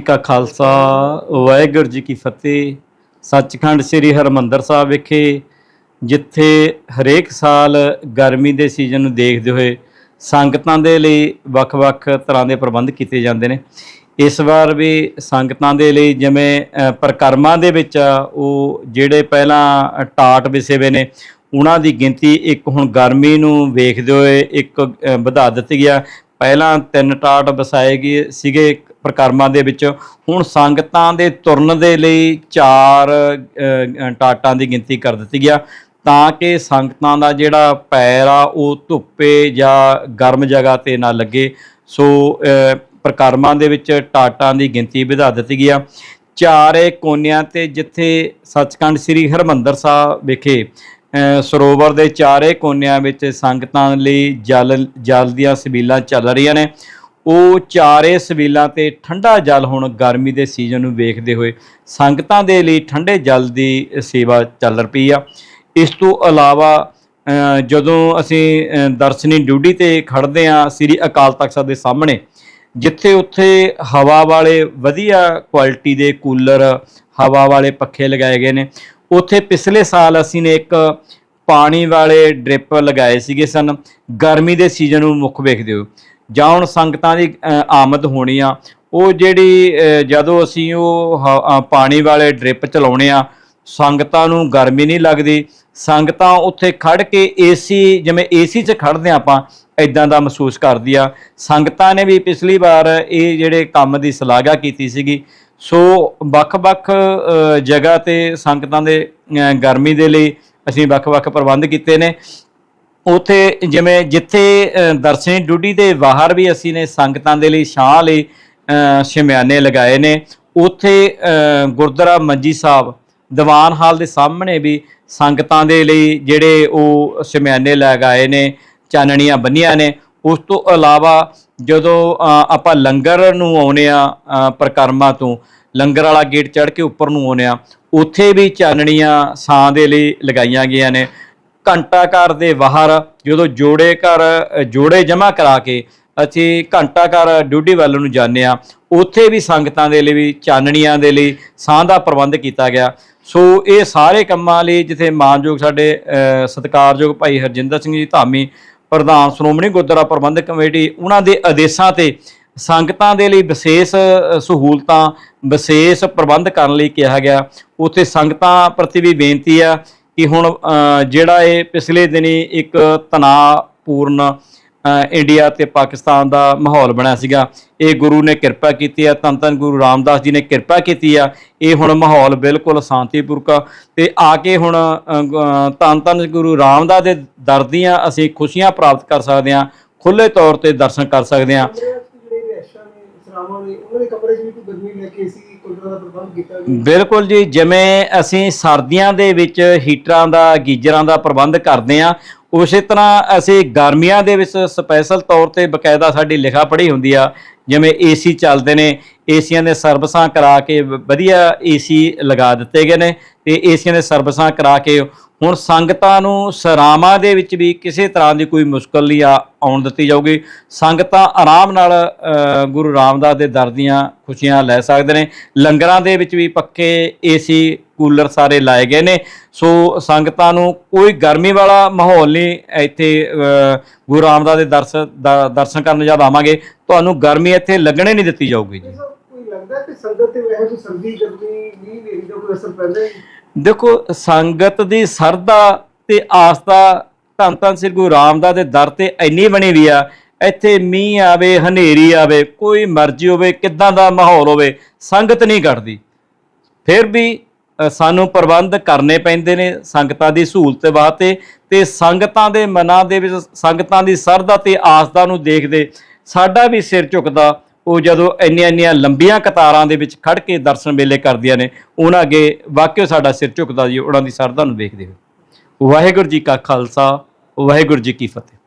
ਕਾ ਖਾਲਸਾ ਵਾਹਿਗੁਰੂ ਜੀ ਕੀ ਫਤਿਹ। ਸੱਚਖੰਡ ਸ੍ਰੀ ਹਰਮੰਦਰ ਸਾਹਿਬ ਵਿਖੇ ਜਿੱਥੇ ਹਰੇਕ ਸਾਲ ਗਰਮੀ ਦੇ ਸੀਜ਼ਨ ਨੂੰ ਦੇਖਦੇ ਹੋਏ ਸੰਗਤਾਂ ਦੇ ਲਈ ਵੱਖ-ਵੱਖ ਤਰ੍ਹਾਂ ਦੇ ਪ੍ਰਬੰਧ ਕੀਤੇ ਜਾਂਦੇ ਨੇ। ਇਸ ਵਾਰ ਵੀ ਸੰਗਤਾਂ ਦੇ ਲਈ ਜਿਵੇਂ ਅ, ਪ੍ਰਕਰਮਾਂ ਦੇ ਵਿੱਚ ਉਹ ਜਿਹੜੇ ਪਹਿਲਾਂ ਟਾਟ ਵਿਸੇਵੇ ਨੇ ਉਹਨਾਂ ਦੀ ਗਿਣਤੀ ਇੱਕ ਹੁਣ ਗਰਮੀ ਨੂੰ ਵੇਖਦੇ ਹੋਏ ਇੱਕ ਵਧਾ ਦਿੱਤੀ ਗਿਆ। ਪਹਿਲਾਂ ਤਿੰਨ ਟਾਟ ਵਸਾਏ ਗਏ ਸੀਗੇ ਪ੍ਰਕਰਮਾਂ ਦੇ ਵਿੱਚ। ਹੁਣ ਸੰਗਤਾਂ ਦੇ ਤੁਰਨ ਦੇ ਲਈ ਚਾਰ ਟਾਟਾਂ ਦੀ ਗਿਣਤੀ ਕਰ ਦਿੱਤੀ ਗਿਆ ਤਾਂ ਕਿ ਸੰਗਤਾਂ ਦਾ ਜਿਹੜਾ ਪੈਰ ਆ ਉਹ ਧੁੱਪੇ ਜਾਂ ਗਰਮ ਜਗ੍ਹਾ ਤੇ ਨਾ ਲੱਗੇ। ਸੋ ਅ, ਪ੍ਰਕਰਮਾਂ ਦੇ ਵਿੱਚ ਟਾਟਾਂ ਦੀ ਗਿਣਤੀ ਵਧਾ ਦਿੱਤੀ ਗਿਆ। ਚਾਰੇ ਕੋਨਿਆਂ ਤੇ ਜਿੱਥੇ ਸੱਚਖੰਡ ਸ੍ਰੀ ਹਰਮੰਦਰ ਸਾਹਿਬ ਵਿਖੇ ਸਰੋਵਰ ਦੇ ਚਾਰੇ ਕੋਨਿਆਂ ਵਿੱਚ ਸੰਗਤਾਂ ਲਈ ਜਲ ਜਲ ਦੀਆਂ ਸਬੀਲਾਂ ਚੱਲ ਰਹੀਆਂ ਨੇ। ਉਹ ਚਾਰੇ ਸਬੀਲਾਂ ਤੇ ਠੰਡਾ ਜਲ ਹੁਣ ਗਰਮੀ ਦੇ ਸੀਜ਼ਨ ਨੂੰ ਵੇਖਦੇ ਹੋਏ ਸੰਗਤਾਂ ਦੇ ਲਈ ਠੰਡੇ ਜਲ ਦੀ ਸੇਵਾ ਚੱਲ ਰਹੀ ਆ। ਇਸ ਤੋਂ ਇਲਾਵਾ ਜਦੋਂ ਅਸੀਂ ਦਰਸ਼ਨੀ ਡਿਊਟੀ ਤੇ ਖੜਦੇ ਆ ਸ੍ਰੀ ਅਕਾਲ ਤਖਤ ਸਾਹਿਬ ਦੇ ਸਾਹਮਣੇ, ਜਿੱਥੇ ਉੱਥੇ ਹਵਾ ਵਾਲੇ ਵਧੀਆ ਕੁਆਲਿਟੀ ਦੇ ਕੂਲਰ, ਹਵਾ ਵਾਲੇ ਪੱਖੇ ਲਗਾਏ ਗਏ ਨੇ। ਉੱਥੇ ਪਿਛਲੇ ਸਾਲ ਅਸੀਂ ਨੇ ਇੱਕ ਪਾਣੀ ਵਾਲੇ ਡ੍ਰਿਪ ਲਗਾਏ ਸੀਗੇ ਸਨ। ਗਰਮੀ ਦੇ ਸੀਜ਼ਨ ਨੂੰ ਮੁੱਖ ਵੇਖਦੇ ਹੋ ਜਾਂ ਹੁਣ ਸੰਗਤਾਂ ਦੀ ਆਮਦ ਹੋਣੀ ਆ, ਉਹ ਜਿਹੜੀ ਜਦੋਂ ਅਸੀਂ ਉਹ ਹ- ਪਾਣੀ ਵਾਲੇ ਡ੍ਰਿਪ ਚਲਾਉਣੇ ਆ, ਸੰਗਤਾਂ ਨੂੰ ਗਰਮੀ ਨਹੀਂ ਲੱਗਦੀ, ਸੰਗਤਾਂ ਉੱਥੇ ਖੜ ਕੇ ਏਸੀ, ਜਿਵੇਂ ਏਸੀ 'ਚ ਖੜਦੇ ਆ ਆਪਾਂ ਇਦਾਂ ਦਾ ਮਹਿਸੂਸ ਕਰਦੀ ਆ। ਸੰਗਤਾਂ ਨੇ ਵੀ ਪਿਛਲੀ ਵਾਰ ਇਹ ਜਿਹੜੇ ਕੰਮ ਦੀ ਸ਼ਲਾਘਾ ਕੀਤੀ ਸੀਗੀ, ਸੋ ਵੱਖ-ਵੱਖ ਜਗ੍ਹਾ ਤੇ ਸੰਗਤਾਂ ਦੇ ਗਰਮੀ ਦੇ ਲਈ ਅਸੀਂ ਵੱਖ-ਵੱਖ ਪ੍ਰਬੰਧ ਕੀਤੇ ਨੇ। ਉਥੇ ਜਿਵੇਂ ਜਿੱਥੇ ਦਰਸ਼ਨੀ ਡਿਊਟੀ ਦੇ ਬਾਹਰ ਵੀ ਅਸੀਂ ਨੇ ਸੰਗਤਾਂ ਦੇ ਲਈ ਛਾਂ ਲਈ ਅ, ਸ਼ਮਿਆਨੇ ਲਗਾਏ ਨੇ। ਉਥੇ ਗੁਰਦੁਆਰਾ ਮੰਜੀ ਸਾਹਿਬ ਦੀਵਾਨ ਹਾਲ ਦੇ ਸਾਹਮਣੇ ਵੀ ਸੰਗਤਾਂ ਦੇ ਲਈ ਜਿਹੜੇ ਉਹ ਸ਼ਮਿਆਨੇ ਲਗਾਏ ਨੇ ਚਾਨਣੀਆਂ ਬੰਨੀਆਂ ਨੇ। ਉਸ ਤੋਂ ਇਲਾਵਾ ਜਦੋਂ ਆਪਾਂ ਲੰਗਰ ਨੂੰ ਆਉਨੇ ਆ ਅ, ਤੋਂ ਲੰਗਰ ਵਾਲਾ ਗੇਟ ਚੜ੍ਹ ਕੇ ਉੱਪਰ ਨੂੰ ਆਉਨੇ ਆ ਉੱਥੇ ਵੀ ਚਾਨਣੀਆਂ ਛਾਂ ਦੇ ਲਈ ਲਗਾਈਆਂ ਗਈਆਂ ਨੇ। ਘੰਟਾ ਘਰ ਦੇ ਬਾਹਰ ਜਦੋਂ ਜੋੜੇ ਘਰ ਜੋੜੇ ਜਮ੍ਹਾਂ ਕਰਾ ਕੇ ਅਸੀਂ ਘੰਟਾ ਘਰ ਡਿਊਟੀ ਵੱਲ ਨੂੰ ਜਾਂਦੇ ਆ ਉੱਥੇ ਵੀ ਸੰਗਤਾਂ ਦੇ ਲਈ ਵੀ, ਚਾਨਣੀਆਂ ਦੇ ਲਈ ਸਾਹ ਦਾ ਪ੍ਰਬੰਧ ਕੀਤਾ ਗਿਆ। ਸੋ ਇਹ ਸਾਰੇ ਕੰਮਾਂ ਲਈ ਜਿੱਥੇ ਮਾਨਯੋਗ ਸਾਡੇ ਸਤਿਕਾਰਯੋਗ ਭਾਈ ਹਰਜਿੰਦਰ ਸਿੰਘ ਜੀ ਧਾਮੀ, ਪ੍ਰਧਾਨ ਸ਼੍ਰੋਮਣੀ ਗੁਰਦੁਆਰਾ ਪ੍ਰਬੰਧਕ ਕਮੇਟੀ, ਉਹਨਾਂ ਦੇ ਆਦੇਸ਼ਾਂ ਤੇ ਸੰਗਤਾਂ ਦੇ ਲਈ ਵਿਸ਼ੇਸ਼ ਸਹੂਲਤਾਂ, ਵਿਸ਼ੇਸ਼ ਪ੍ਰਬੰਧ ਕਰਨ ਲਈ ਕਿਹਾ ਗਿਆ। ਉੱਥੇ ਸੰਗਤਾਂ ਪ੍ਰਤੀ ਵੀ ਬੇਨਤੀ ਆ ਕਿ ਹੁਣ ਜਿਹੜਾ ਇਹ ਪਿਛਲੇ ਦਿਨੀ ਇੱਕ ਤਣਾਅਪੂਰਨ ਇੰਡੀਆ ਤੇ ਪਾਕਿਸਤਾਨ ਦਾ ਮਾਹੌਲ ਬਣਿਆ ਸੀਗਾ ਇਹ ਗੁਰੂ ਨੇ ਕਿਰਪਾ ਕੀਤੀ ਆ ਧੰਨ ਧੰਨ ਗੁਰੂ ਰਾਮਦਾਸ ਜੀ ਨੇ ਕਿਰਪਾ ਕੀਤੀ ਆ ਇਹ ਹੁਣ ਮਾਹੌਲ ਬਿਲਕੁਲ ਸ਼ਾਂਤੀਪੂਰਕ ਆ। ਤੇ ਆ ਕੇ ਹੁਣ ਅ, ਗ- ਧੰਨ ਧੰਨ ਗੁਰੂ ਰਾਮਦਾਸ ਦੇ ਦਰ ਦੀਆਂ ਅਸੀਂ ਖੁਸ਼ੀਆਂ ਪ੍ਰਾਪਤ ਕਰ ਸਕਦੇ ਹਾਂ ਖੁੱਲੇ ਤੌਰ ਤੇ ਦਰਸ਼ਨ ਕਰ ਸਕਦੇ ਹਾਂ ਕਮਰਿਆਂ 'ਚ ਜਿਹੜੇ ਰੈਸ਼ਾਂ ਨੇ ਨੇ, ਉਹਨਾਂ ਦੇ ਕਮਰੇ 'ਚ ਵੀ ਕੋਈ ਗਰਮੀ ਲੈ ਕੇ ਸੀ ਕੁਲਰਾਂ ਦਾ ਪ੍ਰਬੰਧ ਕੀਤਾ ਗਿਆ ਬਿਲਕੁਲ ਜੀ, ਜਿਵੇਂ ਅਸੀਂ ਸਰਦੀਆਂ ਦੇ ਵਿੱਚ ਹੀਟਰਾਂ ਦਾ, ਗੀਜ਼ਰਾਂ ਦਾ ਪ੍ਰਬੰਧ ਕਰਦੇ ਆ ਉਸੇ ਤਰ੍ਹਾਂ ਅਸੀਂ ਗਰਮੀਆਂ ਦੇ ਵਿੱਚ ਸਪੈਸ਼ਲ ਤੌਰ ਤੇ ਬਕਾਇਦਾ ਸਾਡੀ ਲਿਖਾ ਪੜ੍ਹੀ ਹੁੰਦੀ ਆ, ਜਿਵੇਂ ਏਸੀ ਚੱਲਦੇ ਨੇ, ਏਸੀਆਂ ਦੇ ਸਰਵਿਸਾਂ ਕਰਾ ਕੇ ਵ- ਵਧੀਆ ਏਸੀ ਲਗਾ ਦਿੱਤੇ ਗਏ ਨੇ, ਤੇ ਏਸੀਆਂ ਦੇ ਸਰਵਿਸਾਂ ਕਰਾ ਕੇ ਹੁਣ ਸੰਗਤਾਂ ਨੂੰ ਸਰਾਵਾਂ ਦੇ ਵਿੱਚ ਵੀ ਕਿਸੇ ਤਰ੍ਹਾਂ ਦੀ ਕੋਈ ਮੁਸ਼ਕਲ ਨਹੀਂ ਆ, ਆਉਣ ਦਿੱਤੀ ਜਾਊਗੀ। ਸੰਗਤਾਂ ਆਰਾਮ ਨਾਲ ਗੁਰੂ ਰਾਮਦਾਸ ਦੇ ਦਰ ਦੀਆਂ ਖੁਸ਼ੀਆਂ ਲੈ ਸਕਦੇ ਨੇ। ਲੰਗਰਾਂ ਦੇ ਵਿੱਚ ਵੀ ਪੱਕੇ ਏਸੀ ਕੂਲਰ ਸਾਰੇ ਲਾਏ ਗਏ ਨੇ। ਸੋ ਸੰਗਤਾਂ ਨੂੰ ਕੋਈ ਗਰਮੀ ਵਾਲਾ ਮਾਹੌਲ ਨਹੀਂ ਇੱਥੇ ਗੁਰੂ ਰਾਮਦਾਸ ਦੇ ਦਰਸ, ਦ- ਦਰਸ਼ਨ ਕਰਨ ਜਦ ਆਵਾਂਗੇ, ਤੁਹਾਨੂੰ ਗਰਮੀ ਇੱਥੇ ਲੱਗਣੇ ਨਹੀਂ ਦਿੱਤੀ ਜਾਊਗੀ ਜੀ। ਲੱਗਦਾ ਕਿ ਸੰਗਤ ਤੇ ਵੈਸੇ ਕੋਈ ਸਰਦੀ ਗਰਮੀ ਨਹੀਂ ਮੇਰੀ ਦਾ ਕੋਈ ਅਸਰ ਪੈਂਦਾ ਦੇਖੋ, ਸੰਗਤ ਦੀ ਸਰਦਾ ਤੇ ਆਸਥਾ ਧੰਨ ਧੰਨ ਸ੍ਰੀ ਗੁਰੂ ਰਾਮਦਾਸ ਦੇ ਦਰ ਤੇ ਇੰਨੀ ਬਣੀ ਵੀ ਆ, ਇੱਥੇ ਮੀਂਹ ਆਵੇ, ਹਨੇਰੀ ਆਵੇ, ਕੋਈ ਮਰਜ਼ੀ ਹੋਵੇ, ਕਿੱਦਾਂ ਦਾ ਮਾਹੌਲ ਹੋਵੇ, ਸੰਗਤ ਨਹੀਂ ਘਟਦੀ। ਫਿਰ ਵੀ ਸਾਨੂੰ ਪ੍ਰਬੰਧ ਕਰਨੇ ਪੈਂਦੇ ਨੇ ਸੰਗਤਾਂ ਦੀ ਸਹੂਲਤ ਵਾਸਤੇ ਤੇ ਸੰਗਤਾਂ ਦੇ ਮਨਾਂ ਦੇ ਵਿੱਚ ਸੰਗਤਾਂ ਦੀ ਸਰਦਾ ਤੇ ਆਸਥਾ ਨੂੰ ਦੇਖਦੇ ਸਾਡਾ ਵੀ ਸਿਰ ਝੁਕਦਾ। ਉਹ ਜਦੋਂ ਇੰਨੀਆਂ ਇੰਨੀਆਂ ਲੰਬੀਆਂ ਕਤਾਰਾਂ ਦੇ ਵਿੱਚ ਖੜ ਕੇ ਦਰਸ਼ਨ ਵੇਲੇ ਕਰਦੀਆਂ ਨੇ, ਉਹਨਾਂ ਅੱਗੇ ਵਾਕਿਓ ਸਾਡਾ ਸਿਰ ਝੁਕਦਾ ਜੀ, ਉਹਨਾਂ ਦੀ ਸਰਦਾ ਨੂੰ ਵੇਖਦੇ ਹੋਏ। ਵਾਹਿਗੁਰੂ ਜੀ ਕਾ ਖਾਲਸਾ, ਵਾਹਿਗੁਰੂ ਜੀ ਕੀ ਫਤਿਹ।